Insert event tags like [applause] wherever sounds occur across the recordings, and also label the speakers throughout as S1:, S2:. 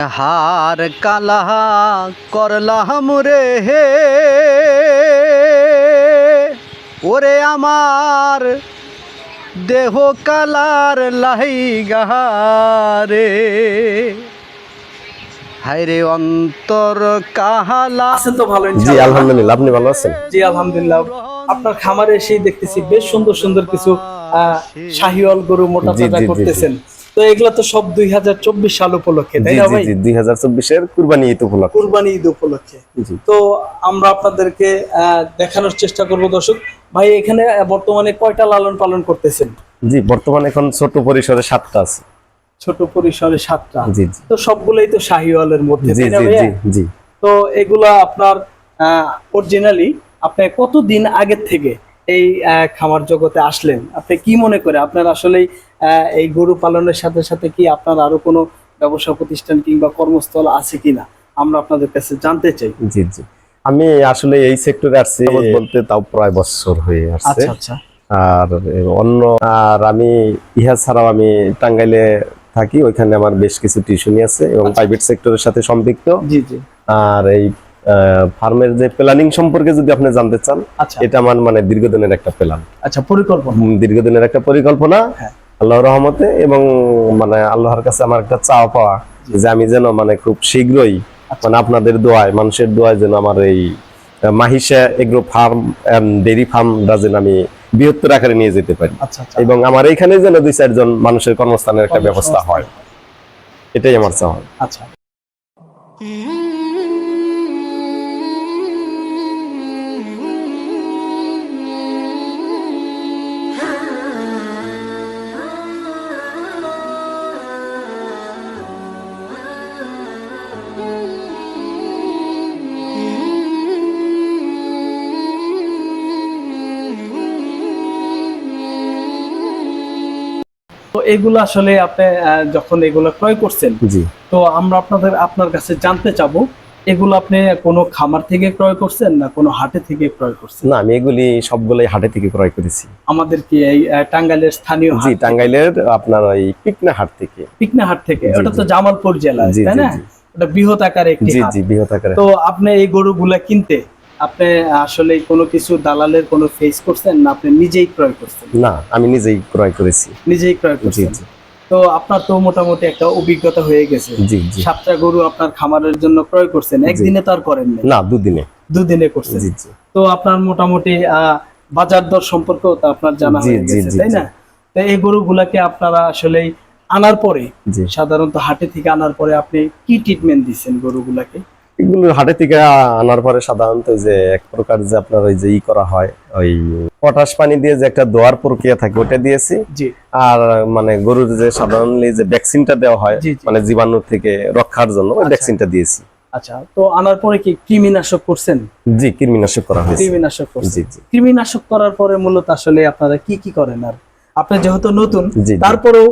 S1: হার কালা করলাম রে হে। ওরে আমার দেহ কালার লাই গাহারে হায়রে অন্তর কাহালা।
S2: আছেন তো ভালো
S3: জি আলহামদুলিল্লাহ আপনি ভালো আছেন?
S2: জি আলহামদুলিল্লাহ। আপনার খামারে এসেই দেখতেছি বেশ সুন্দর সুন্দর কিছু আহ, শাহিওয়াল গরু মোটা তাজা করতেছেন। তো এগুলা তো সব দুই হাজার চব্বিশ সাল উপলক্ষে তাই না ভাই?
S3: দুই হাজার চব্বিশের কুরবানি ঈদ উপলক্ষে।
S2: কুরবানি ঈদ উপলক্ষে। তো আমরা আপনাদেরকে দেখানোর চেষ্টা করব দর্শক। ভাই এখানে বর্তমানে কয়টা লালন পালন করতেছেন?
S3: জি বর্তমানে এখন ছোট পরিসরে সাতটা আছে।
S2: ছোট পরিসরে সাতটা।
S3: জি
S2: তো সবগুলোই তো শাহিওয়ালের মধ্যে
S3: জি? জি জি
S2: তো এগুলা আপনার অরিজিনালি আপনি কতদিন আগের থেকে এই খামার জগতে আসলেন। আপনি কি মনে করে? আপনার আসলে এই গরু পালনের সাথে সাথে কি আপনার আরও কোনো ব্যবসা প্রতিষ্ঠান কিংবা কর্মস্থল আছে কিনা? আমরা আপনাদের কাছে জানতে চাই।
S3: জি জি। আমি আসলে এই সেক্টরে আসছি বলতে তাও প্রায় বছর হয়ে আসছে।
S2: আচ্ছা আচ্ছা।
S3: আর অন্য আর আমি ইহা ছাড়াও আমি টাঙ্গাইলে থাকি ওইখানে আমার বেশ কিছু টিউশনই আছে এবং
S2: আচ্ছা।
S3: প্রাইভেট সেক্টরের সাথে সম্পৃক্ত।
S2: জি জি।
S3: আর এই ফার্মের যে প্ল্যানিং সম্পর্কে যদি আপনি জানতে চান
S2: আচ্ছা।
S3: এটা আমার মানে দীর্ঘদিনের একটা প্ল্যান
S2: আচ্ছা পরিকল্পনা।
S3: দীর্ঘদিনের একটা পরিকল্পনা।
S2: হ্যাঁ।
S3: আল্লাহর রহমতে এবং মানে আল্লাহর কাছে আমার একটা চাওয়া পাওয়া যে আমি যেন মানে খুব শীঘ্রই
S2: আচ্ছা।
S3: মানে আপনাদের দোয়ায় মানুষের দোয়ায় যেন আমার এই মাহিষা এগ্রো ফার্ম ডেরি ফার্মটা যেন আমি বৃহত্তর আকারে নিয়ে যেতে পারি।
S2: আচ্ছা
S3: এবং আমার এইখানে যেন দুই চারজন মানুষের কর্মস্থানের একটা ব্যবস্থা হয়। এটাই আমার চাওয়া।
S2: আচ্ছা। এগুলো আসলে আপনি যখন এগুলো ক্রয় করছেন তো আমরা আপনাদের আপনার কাছে জানতে চাবো এগুলো আপনি কোনো খামার থেকে ক্রয় করছেন না কোনো হাটে থেকে ক্রয় করছেন?
S3: না আমি এগুলি সবগুলোই হাটে থেকে ক্রয় করেছি।
S2: আমাদের কি এই টাঙ্গাইলের স্থানীয়
S3: জি টাঙ্গাইলের আপনার ওই পিকনা হাট থেকে।
S2: পিকনা হাট থেকে ওটা তো জামালপুর জেলা তাই না? ওটা বৃহৎ আকারে একটি
S3: জি। জি বৃহৎ আকারে।
S2: তো আপনি এই গরুগুলা কিনতে আপনি আসলে কোনো কিছু দালালের কোনো ফেস করছেন না আপনি নিজেই ক্রয় করছেন?
S3: না আমি নিজেই ক্রয় করেছি।
S2: নিজেই ক্রয় করছেন? তো আপনার তো মোটামুটি একটা অভিজ্ঞতা হয়ে গেছে। সাতটা গরু আপনার খামারের জন্য ক্রয় করছেন একদিনে তো আর করেন না
S3: দুদিনে।
S2: দুদিনে করছেন। তো আপনার মোটামুটি আহ, বাজার দর সম্পর্কেও তো আপনার জানা হয়ে গেছে তাই না? তো এই গরুগুলাকে আপনারা আসলে আনার পরে সাধারণত হাটে থেকে আনার পরে আপনি কি ট্রিটমেন্ট দিচ্ছেন গরুগুলাকে?
S3: এগুলো হাটে থেকে আনার পরে সাধারণত যে এক প্রকার যে আপনার ওই যে ই করা হয় ওই পটাশ পানি দিয়ে যে একটা দোয়ার প্রক্রিয়া থাকে ওটা দিয়েছি। আর মানে গরুর যে সাধারণলি যে ভ্যাকসিনটা দেওয়া হয়। মানে জীবাণু থেকে রক্ষার জন্য ওই
S2: আচ্ছা।
S3: ভ্যাকসিনটা দিয়েছি।
S2: আচ্ছা তো আনার পরে কি কৃমিনাশক করছেন?
S3: জি কৃমিনাশক করা হয়েছে।
S2: কৃমিনাশক করছেন। কৃমিনাশক করার পরে মূলত আসলে আপনারা কি কি করেন আর? আপনি যেহেতু নতুন। তারপরেও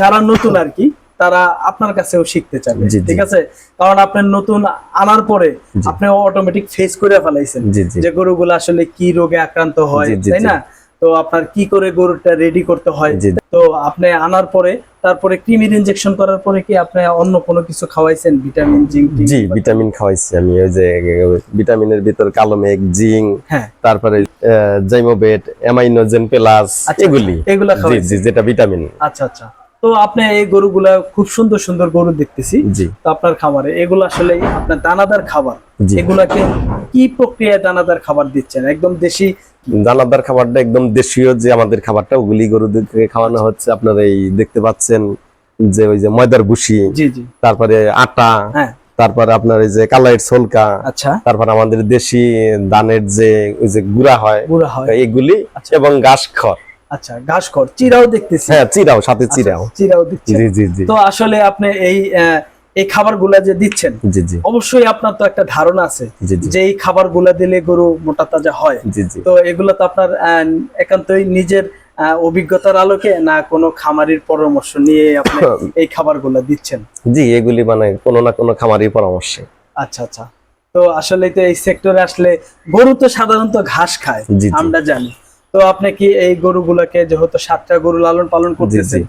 S2: যারা নতুন আর কি তারা আপনার কাছেও শিখতে চাবে। ঠিক আছে? কারণ আপনি নতুন আনার পরে আপনি অটোমেটিক ফেস করে ফেলাইছেন যে গরুগুলো আসলে কি রোগে আক্রান্ত হয় তাই না? তো আপনার কি করে গরুটা রেডি করতে হয়? তো আপনি আনার পরে তারপরে ক্রিমির ইনজেকশন করার পরে কি আপনি অন্য কোনো কিছু খাওয়াইছেন? ভিটামিন জিঙ্ক
S3: জি ভিটামিন খাওয়াইছি আমি ওই যে ভিটামিনের ভিতর কালো মেঘ জিঙ্ক
S2: হ্যাঁ।
S3: তারপরে জাইমোবেট অ্যামাইনোজেন প্লাস এগুলি।
S2: এগুলা
S3: জি জি যেটা ভিটামিন
S2: আচ্ছা আচ্ছা। তো আপনি এই গরুগুলা খুব সুন্দর সুন্দর গরু দেখতেছি তো আপনার খামারে। এগুলো আসলে আপনার দানাদার খাবার। এগুলাকে কি প্রক্রিয়ায় দানাদার খাবার দিচ্ছেন? একদম দেশি
S3: দানাদার খাবারটা একদম দেশীয় যে আমাদের খাবারটা ওগুলি গরুদেরকে খাওয়ানো হচ্ছে। আপনার এই দেখতে পাচ্ছেন যে ওই যে ময়দার
S2: জি
S3: তারপরে আটা
S2: হ্যাঁ।
S3: তারপরে আপনার এই যে কালাইট সোলকা
S2: আচ্ছা।
S3: তারপর আমাদের দেশি ধানের যে ওই যে গুড়া হয়
S2: গুঁড়া হয়।
S3: এগুলি
S2: আচ্ছা।
S3: এবং ঘাস খড়।
S2: আচ্ছা ঘাস খড় চিরাও দেখতেছি।
S3: হ্যাঁ চিরাও সাথে চিরাও
S2: আচ্ছা, চিরাও দিচ্ছেন
S3: জি জি জি।
S2: তো আসলে আপনি এই এই খাবারগুলা যে দিচ্ছেন
S3: জি জি।
S2: অবশ্যই আপনার তো একটা ধারণা আছে যে এই খাবারগুলা দিলে গরু মোটা তাজা হয়।
S3: জি জি।
S2: তো এগুলো তো আপনার একান্তই নিজের অভিজ্ঞতার আলোকে না কোনো খামারির পরামর্শ নিয়ে আপনি [coughs] এই খাবারগুলা দিচ্ছেন?
S3: জি এগুলি মানে কোনো না কোনো খামারি পরামর্শে।
S2: আচ্ছা আচ্ছা। তো আসলে তো এই সেক্টরে আসলে গরু তো সাধারণত ঘাস খায়। আমরা জানি। তো আপনি কি এই গরুগুলোকে যেহেতু সাতটা গরু লালন পালন করতেছেন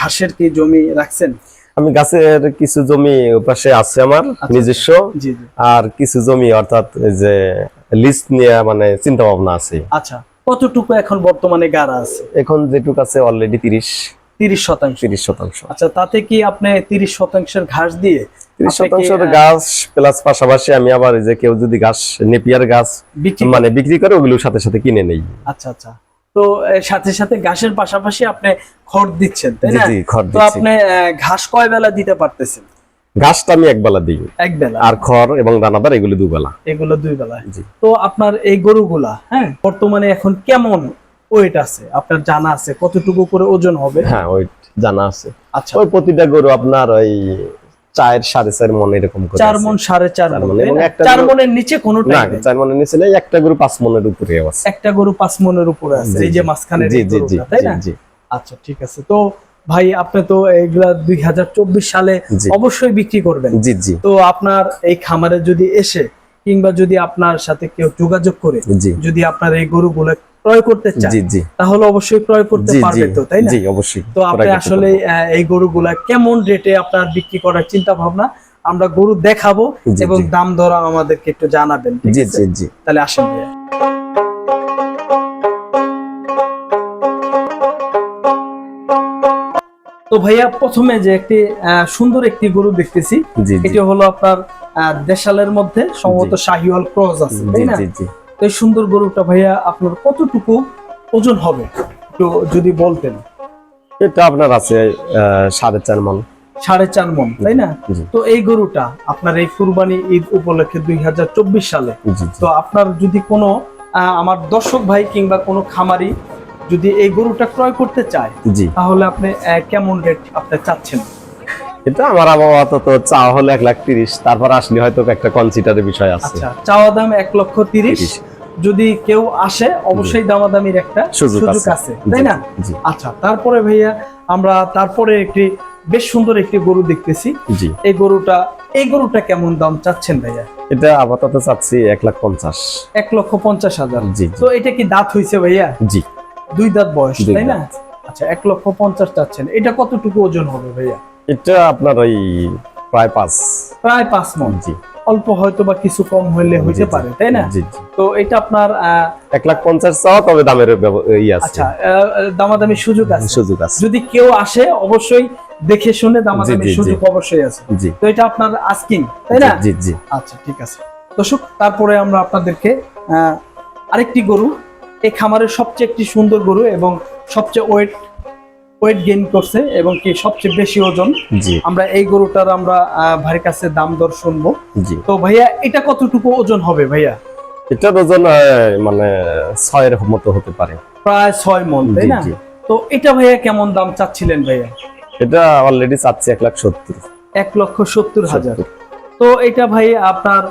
S2: ঘাসের কি জমি রাখছেন?
S3: আমি গাছের কিছু জমি পাশে আছে আমার নিজস্ব।
S2: জি জি।
S3: আর কিছু জমি অর্থাৎ যে লিস্ট নিয়ে মানে চিন্তা ভাবনা আছে।
S2: আচ্ছা কতটুকু এখন বর্তমানে গাড়া আছে?
S3: এখন যেটুক আছে অলরেডি তিরিশ।
S2: তিরিশ শতাংশ।
S3: তিরিশ শতাংশ।
S2: আচ্ছা তাতে কি আপনি তিরিশ শতাংশের ঘাস দিয়ে
S3: তিরিশ শতাংশের গাছ প্লাস পাশাপাশি আমি আবার যে কেউ যদি গাছ নেপিয়ার গাছ মানে বিক্রি করে ওগুলোর সাথে সাথে কিনে নেই।
S2: আচ্ছা আচ্ছা। তো সাথে সাথে ঘাসের পাশাপাশি আপনি খড় দিচ্ছেন তাই না? তো আপনি ঘাস কয় বেলা দিতে পারতেছেন?
S3: ঘাসটা আমি এক বেলা দিই।
S2: এক বেলা।
S3: আর খড় এবং দানাদার এগুলো দুবেলা
S2: এগুলো দুই বেলা তো আপনার এই গরুগুলা হ্যাঁ বর্তমানে এখন কেমন ওয়েট আছে? আপনার জানা আছে কতটুকু করে ওজন হবে?
S3: হ্যাঁ ওই জানা আছে।
S2: আচ্ছা।
S3: ওই প্রতিটা গরু আপনার ওই চার সাড়ে চার মন এরকম করে
S2: চার মন সাড়ে চার মন চার মনের নিচে
S3: না চার মনের নিচে নেই একটা গরু পাঁচ মনের উপরে আছে।
S2: একটা গরু পাঁচ মনের উপরে আছে এই যে মাঝখানে
S3: জি জি জি জি,
S2: আচ্ছা ঠিক আছে। তো ভাই আপনি তো এগুলা দুই হাজার চব্বিশ সালে অবশ্যই বিক্রি করবেন।
S3: জি জি।
S2: তো আপনার এই খামারে যদি এসে কিংবা যদি আপনার সাথে কেউ যোগাযোগ করে যদি আপনার এই গরুগুলো ক্রয় করতে
S3: জি
S2: তাহলে অবশ্যই ক্রয় করতে
S3: জি জি।
S2: পারবে তো তাই না?
S3: জি অবশ্যই।
S2: তো আপনি আসলে এই গরুগুলা কেমন রেটে আপনার বিক্রি করার চিন্তা ভাবনা আমরা গরু দেখাবো এবং দাম দর আমাদেরকে একটু জানাবেন
S3: জি জি জি।
S2: তাহলে আসেন তো ভাইয়া প্রথমে যে একটি সুন্দর একটি গরু দেখতেছি এটি হলো আপনার দেশালের মধ্যে সম্ভবত শাহিওয়াল ক্রস আছে তাই না?
S3: জি জি।
S2: তো এই সুন্দর গরুটা ভাইয়া আপনার কতটুকু ওজন হবে? একটু যদি বলতেন।
S3: এটা আপনার আছে সাড়ে চার মন।
S2: সাড়ে চার মন তাই না? তো এই গরুটা আপনার এই কুরবানি ঈদ উপলক্ষে দুই হাজার
S3: চব্বিশ সালে।
S2: তো আপনার যদি কোনো আমার দর্শক ভাই কিংবা কোনো খামারি যদি এই গরুটা ক্রয় করতে চায় তাহলে আপনি কেমন রেট আপনি চাচ্ছেন?
S3: এটা আমার আবহাওয়া তো চা হলো এক লাখ তিরিশ তারপর আসলে হয়তো একটা কনসিডারের বিষয় আছে।
S2: আচ্ছা চাওয়া দাম এক লক্ষ তিরিশ। যদি কেউ আসে অবশ্যই দামাদামির একটা
S3: সুযোগ আছে।
S2: তাই না? আচ্ছা তারপরে ভাইয়া আমরা তারপরে একটি বেশ সুন্দর একটি গরু দেখতেছি।
S3: জি।
S2: এই গরুটা এই গরুটা কেমন দাম চাচ্ছেন ভাইয়া?
S3: এটা আপাতত চাচ্ছি এক লাখ পঞ্চাশ।
S2: এক লক্ষ পঞ্চাশ হাজার।
S3: জি
S2: তো এটা কি দাঁত হইছে ভাইয়া?
S3: জি।
S2: দুই দাঁত বয়স তাই না? আচ্ছা এক লক্ষ পঞ্চাশ চাচ্ছেন। এটা কতটুকু ওজন হবে ভাইয়া?
S3: এটা আপনার ওই প্রায় পাঁচ।
S2: প্রায় পাঁচ মন।
S3: জি।
S2: অল্প হয়তো বা কিছু কম হইলে হইতে পারে তাই না?
S3: জি জি।
S2: তো এটা আপনার
S3: এক লাখ পঞ্চাশ চাওয়া তবে দামের
S2: আচ্ছা দামাদামি সুযোগ আছে।
S3: সুযোগ আছে।
S2: যদি কেউ আসে অবশ্যই দেখে শুনে দামাদামি সুযোগ অবশ্যই আছে।
S3: জি।
S2: তো এটা আপনার আস্কিং তাই না?
S3: জি জি
S2: আচ্ছা ঠিক আছে। দর্শক তারপরে আমরা আপনাদেরকে আরেকটি গরু এই খামারের সবচেয়ে একটি সুন্দর গরু এবং সবচেয়ে ওয়েট ওয়েট গেইন করছে এবং কি সবচেয়ে বেশি ওজন। আমরা এই গরুটার আমরা ভাইয়ের কাছে দাম দর শুনব। তো ভাইয়া এটা কতটুকু ওজন হবে ভাইয়া?
S3: এটার ওজন মানে ছয়ের মতো হতে পারে।
S2: প্রায় ছয় মন তাই না? তো এটা ভাইয়া কেমন দাম চাচ্ছিলেন ভাইয়া?
S3: এটা অলরেডি চাচ্ছি এক লাখ সত্তর।
S2: এক লক্ষ সত্তর হাজার। তো এটা ভাই আপনার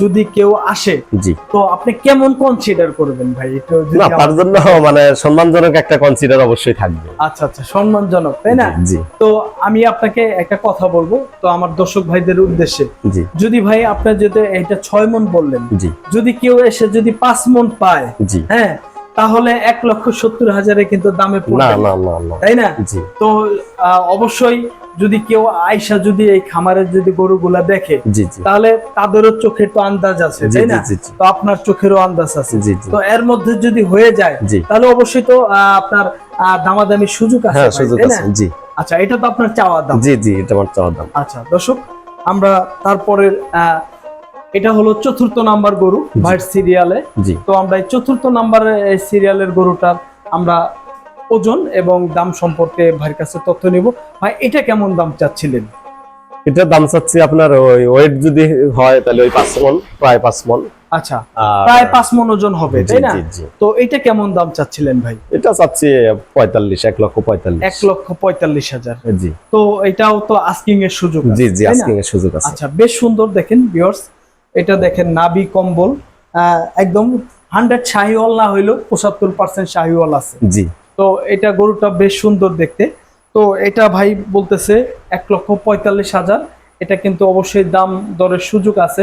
S2: যদি কেউ আসে
S3: জি।
S2: তো আপনি কেমন কনসিডার করবেন ভাই? একটু
S3: না তার জন্য মানে সম্মানজনক একটা কনসিডার অবশ্যই থাকবে।
S2: আচ্ছা আচ্ছা সম্মানজনক তাই না?
S3: জি
S2: তো আমি আপনাকে একটা কথা বলব তো আমার দর্শক ভাইদের উদ্দেশ্যে।
S3: জি।
S2: যদি ভাই আপনি যদি এটা ছয় মন বললেন
S3: জি।
S2: যদি কেউ এসে যদি পাঁচ মন পায়
S3: জি।
S2: হ্যাঁ তাহলে এক লক্ষ সত্তর হাজারে কিন্তু দামে পড়বে।
S3: না না না।
S2: তাই না?
S3: জি।
S2: তো অবশ্যই যদি কেউ আয়সা যদি এই খামারের যদি গরুগুলা দেখে তাহলে তাদেরও চোখের তো আন্দাজ আছে তাই না। তো আপনার চোখেরও আন্দাজ আছে। তো এর মধ্যে যদি হয়ে যায় তাহলে অবশ্যই তো আপনার আহ, দামাদামির সুযোগ আছে
S3: হ্যাঁ সুযোগ আছে জি।
S2: আচ্ছা এটা তো আপনার চাওয়া দাম।
S3: জি জি এটা আমার চাওয়ার দাম।
S2: আচ্ছা দর্শক আমরা তারপরের আহ, এটা হলো চতুর্থ নাম্বার গরু ভাইট সিরিয়ালে
S3: জি।
S2: তো আমরা এই চতুর্থ নাম্বারের এই সিরিয়ালের গরুটার আমরা ওজন এবং দাম সম্পর্কে ভাইয়ের কাছে তথ্য নিব। ভাই এটা কেমন দাম চাচ্ছিলেন?
S3: এটার দাম চাচ্ছি আপনার ওই ওয়েট যদি হয় তাহলে ওই পাঁচ মন প্রায় পাঁচ মন
S2: আচ্ছা প্রায় পাঁচ মন ওজন হবে তাই না? তো এটা কেমন দাম চাচ্ছিলেন ভাই?
S3: এটা চাচ্ছি পঁয়তাল্লিশ এক লক্ষ পঁয়তাল্লিশ।
S2: এক লক্ষ পঁয়তাল্লিশ হাজার।
S3: জি।
S2: তো এটাও তো আস্কিং এর সুযোগ আছে,
S3: জি জি আস্কিং এর সুযোগ আছে।
S2: আচ্ছা বেশ সুন্দর দেখেন বিয়ার্স এটা দেখেন নাবি কম্বল। একদম হান্ড্রেড শাহিওয়াল না হইলেও পঁচাত্তর পার্সেন্ট শাহিওয়াল আছে।
S3: জি।
S2: তো এটা গরুটা বেশ সুন্দর দেখতে। তো এটা ভাই বলতেছে এক লক্ষ পঁয়তাল্লিশ হাজার। এটা কিন্তু অবশ্যই দাম দরের সুযোগ আছে।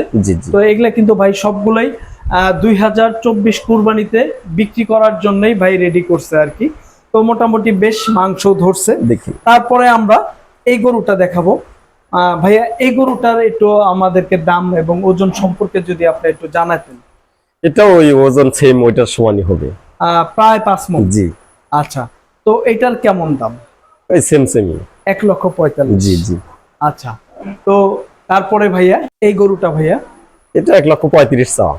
S2: তো এগুলা কিন্তু ভাই সবগুলাই দুই হাজার চব্বিশ কুরবানিতে বিক্রি করার জন্যই ভাই রেডি করছে আর কি। তো মোটামুটি বেশ মাংস ধরছে।
S3: দেখি।
S2: তারপরে আমরা এই গরুটা দেখাবো। আহ, ভাইয়া এই গরুটার একটু আমাদেরকে দাম এবং ওজন সম্পর্কে যদি আপনি একটু জানাতেন।
S3: এটা ওই ওজন সেম ওইটার সমানই হবে।
S2: প্রায় পাঁচ মন।
S3: জি।
S2: আচ্ছা তো এটার কেমন দাম?
S3: ওই সেম সেমই
S2: এক লক্ষ পঁয়তাল্লিশ।
S3: জি জি।
S2: আচ্ছা তো তারপরে ভাইয়া এই গরুটা ভাইয়া?
S3: এটা এক লক্ষ পঁয়ত্রিশ চাওয়া।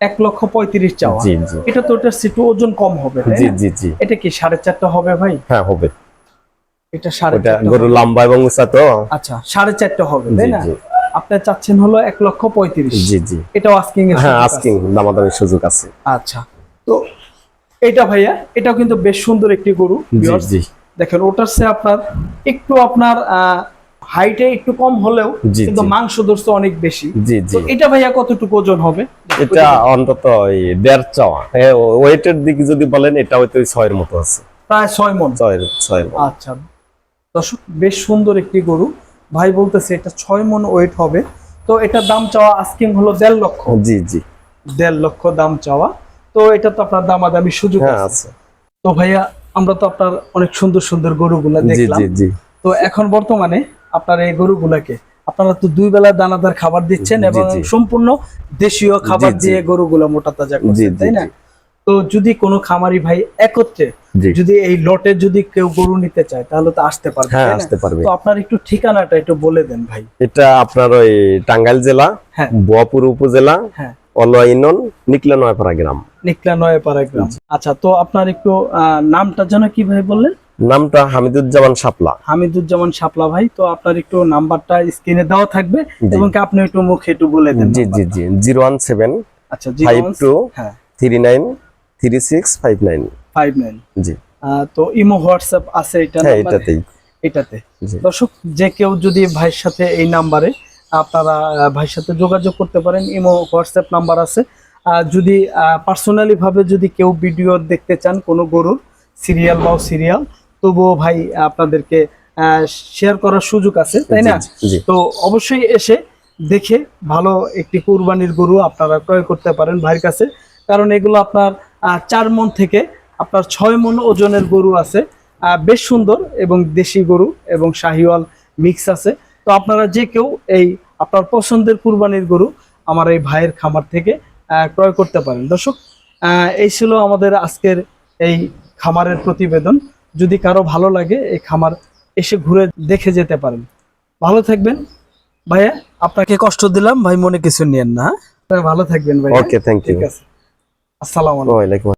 S2: এক লক্ষ পঁয়ত্রিশ চাওয়া।
S3: জি জি।
S2: এটা তো ওটার সিটু ওজন কম হবে তাই
S3: জি জি জি।
S2: এটা কি সাড়ে চারটা হবে ভাই?
S3: হ্যাঁ হবে।
S2: এটা সাড়ে
S3: গরু লম্বা এবং উঁচা তো।
S2: আচ্ছা সাড়ে চারটা হবে তাই না? আপনি চাচ্ছেন হলো এক লক্ষ পঁয়ত্রিশ।
S3: জি জি।
S2: এটাও আস্কিং এর
S3: হ্যাঁ। আস্কিং দামাদামির সুযোগ আছে।
S2: আচ্ছা। তো এটা ভাইয়া এটাও কিন্তু বেশ সুন্দর একটি গরু দেখেন ওটার সে আপনার একটু আপনার হাইটে একটু কম হলেও কিন্তু মাংস দোস্ত অনেক বেশি। তো এটা ভাইয়া কতটুকু ওজন হবে?
S3: এটা অন্তত দেড় চাওয়া। ওয়েটের দিক যদি বলেন এটা হয়তো ছয়ের মতো আছে।
S2: প্রায় ছয় মন।
S3: ছয়ের
S2: আচ্ছা। দর্শক বেশ সুন্দর একটি গরু। ভাই বলতেছে এটা ছয় মন ওয়েট হবে। তো এটার দাম চাওয়া আস্কিং হলো দেড় লক্ষ।
S3: জি জি।
S2: দেড় লক্ষ দাম চাওয়া। তো এটা তো আপনার দামাদামি সুযোগ
S3: হ্যাঁ
S2: আছে। তো ভাইয়া আমরা তো আপনার অনেক সুন্দর সুন্দর গরুগুলা দেখলাম। তো এখন বর্তমানে আপনার এই গরুগুলাকে আপনারা তো দুই বেলা দানাদার খাবার দিচ্ছেন এবং সম্পূর্ণ দেশীয় খাবার। দিয়ে গরুগুলা মোটা তাজা করছেন তাই না? তো যদি কোনো খামারি ভাই একত্রে যদি এই লটে যদি কেউ গরু নিতে চায় তাহলে তো আসতে পারবে
S3: হ্যাঁ আসতে পারবে।
S2: তো আপনার একটু ঠিকানাটা একটু বলে দেন ভাই।
S3: এটা আপনার ওই টাঙ্গাইল জেলা
S2: হ্যাঁ।
S3: বোয়াপুর উপজেলা
S2: হ্যাঁ।
S3: অলয়া ইউনিয়ন নিকলা নয়পাড়া গ্রাম
S2: নিকলা নয় গ্রাম আচ্ছা তো আপনার একটু নামটা যেন কি ভাই বললেন?
S3: নামটা হামিদুজ্জামান শাপলা।
S2: হামিদুজ্জামান শাপলা ভাই তো আপনার একটু নাম্বারটা স্ক্রিনে দেওয়া থাকবে এবং আপনি একটু মুখে একটু বলে দেন
S3: জি জি জি জিরো ওয়ান সেভেন
S2: আচ্ছা
S3: ফাইভ টু
S2: হ্যাঁ।
S3: Three nine three six five nine.
S2: Five nine.
S3: জি।
S2: তো ইমো হোয়াটসঅ্যাপ আছে এটা
S3: হ্যাঁ এটাতেই।
S2: এটাতে। দর্শক যে কেউ যদি ভাইয়ের সাথে এই নাম্বারে আপনারা ভাইয়ের সাথে যোগাযোগ করতে পারেন। ইমো হোয়াটসঅ্যাপ নাম্বার আছে। আর যদি পার্সোনালি ভাবে যদি কেউ ভিডিও দেখতে চান কোনো গরুর সিরিয়াল বা সিরিয়াল তবুও ভাই আপনাদেরকে শেয়ার করার সুযোগ আছে তাই না? তো অবশ্যই এসে দেখে ভালো একটি কুরবানির গরু আপনারা ক্রয় করতে পারেন ভাইয়ের কাছে। কারণ এগুলো আপনার চার মন থেকে আপনার ছয় মন ওজনের গরু আছে। বেশ সুন্দর এবং দেশি গরু এবং শাহিওয়াল মিক্স আছে। তো আপনারা যে কেউ এই আপনার পছন্দের কুরবানির গরু আমার এই ভাইয়ের খামার থেকে ক্রয় করতে পারেন। দর্শক এই ছিল আমাদের আজকের এই খামারের প্রতিবেদন। যদি কারও ভালো লাগে এই খামার এসে ঘুরে দেখে যেতে পারেন। ভালো থাকবেন। ভাইয়া আপনাকে কষ্ট দিলাম ভাই মনে কিছু নিয়েন না হ্যাঁ? ভালো থাকবেন ভাই
S3: ওকে থ্যাংক ইউ
S2: ঠিক আছে। আসসালামু আলাইকুম।